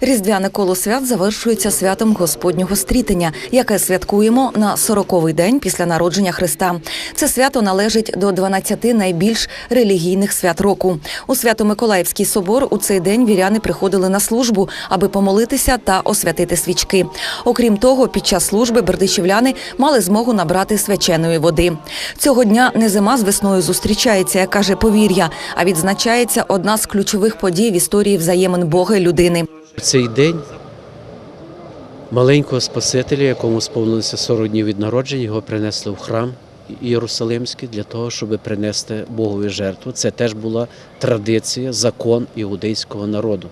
Різдвяне коло свят завершується святом Господнього стрітення, яке святкуємо на 40-й день після народження Христа. Це свято належить до 12 найбільш релігійних свят року. У Свято-Миколаївський собор у цей день віряни приходили на службу, аби помолитися та освятити свічки. Окрім того, під час служби бердичівляни мали змогу набрати свяченої води. Цього дня не зима з весною зустрічається, як каже повір'я, а відзначається одна з ключових подій в історії взаємин Бога і людини. Цей день маленького Спасителя, якому сповнилося 40 днів від народження, його принесли в храм Єрусалимський для того, щоб принести Богові жертву. Це теж була традиція, закон іудейського народу.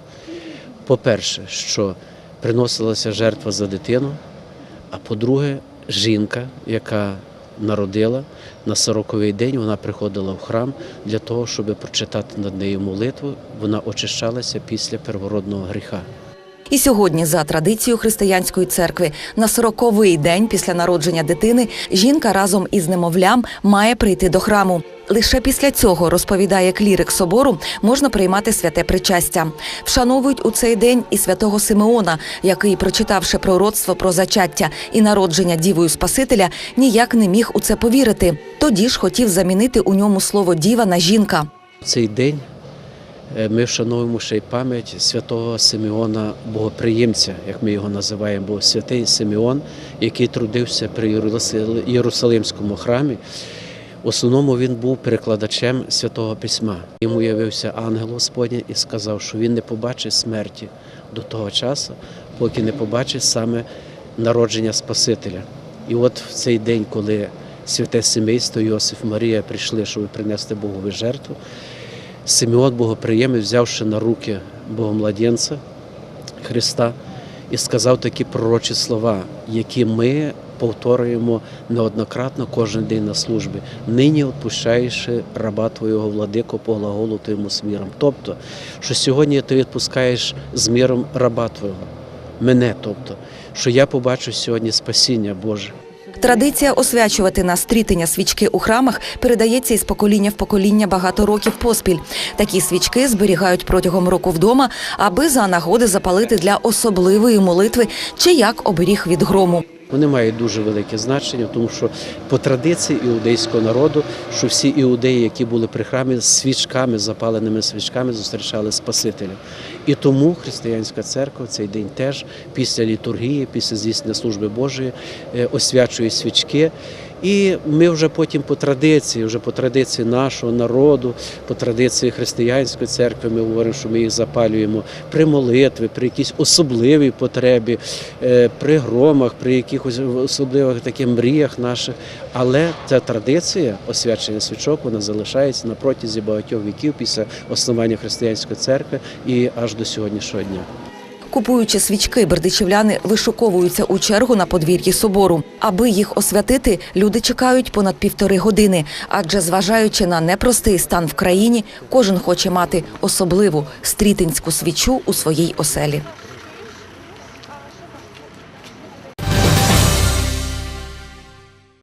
По-перше, що приносилася жертва за дитину, а по-друге, жінка, яка народила на 40-й день, вона приходила в храм для того, щоб прочитати над нею молитву. Вона очищалася після первородного гріха. І сьогодні, за традицією християнської церкви, на сороковий день після народження дитини жінка разом із немовлям має прийти до храму. Лише після цього, розповідає клірик собору, можна приймати святе причастя. Вшановують у цей день і святого Симеона, який, прочитавши пророцтво про зачаття і народження дівою Спасителя, ніяк не міг у це повірити. Тоді ж хотів замінити у ньому слово діва на жінка. Цей день е, ми вшановуємо ще й пам'ять святого Симеона Богоприємця, як ми його називаємо, бо святий Симеон, який трудився при Єрусали- Єрусалимському храмі. В основному він був перекладачем святого письма. Йому явився ангел Господній і сказав, що він не побачить смерті до того часу, поки не побачить саме народження Спасителя. І от в цей день, коли святе сімейство Йосиф Марія прийшли, щоб принести Богові жертву, Симеон Богоприємець, взявши на руки Богомладенця Христа, і сказав такі пророчі слова, які ми повторюємо неоднократно кожен день на службі. Нині відпущаєш раба Твого владико по глаголу Твоєму з міром. Тобто, що сьогодні ти відпускаєш з міром раба Твого, мене, тобто, що я побачу сьогодні спасіння Боже. Традиція освячувати на стрітення свічки у храмах передається із покоління в покоління багато років поспіль. Такі свічки зберігають протягом року вдома, аби за нагоди запалити для особливої молитви чи як оберіг від грому. Вони мають дуже велике значення, тому що по традиції іудейського народу, що всі іудеї, які були при храмі, свічками, запаленими свічками, зустрічали Спасителя. І тому християнська церква в цей день теж після літургії, після здійснення служби Божої е, освячує свічки. І ми вже потім по традиції, вже по традиції нашого народу, по традиції християнської церкви, ми говоримо, що ми їх запалюємо при молитві, при якійсь особливій потребі, е, при громах, при якихось особливих таких мріях наших. Але ця традиція освячення свічок вона залишається на протязі багатьох віків після основання християнської церкви і аж до сьогоднішнього дня. Купуючи свічки, бердичівляни вишуковуються у чергу на подвір'ї собору. Аби їх освятити, люди чекають понад півтори години. Адже, зважаючи на непростий стан в країні, кожен хоче мати особливу стрітинську свічу у своїй оселі.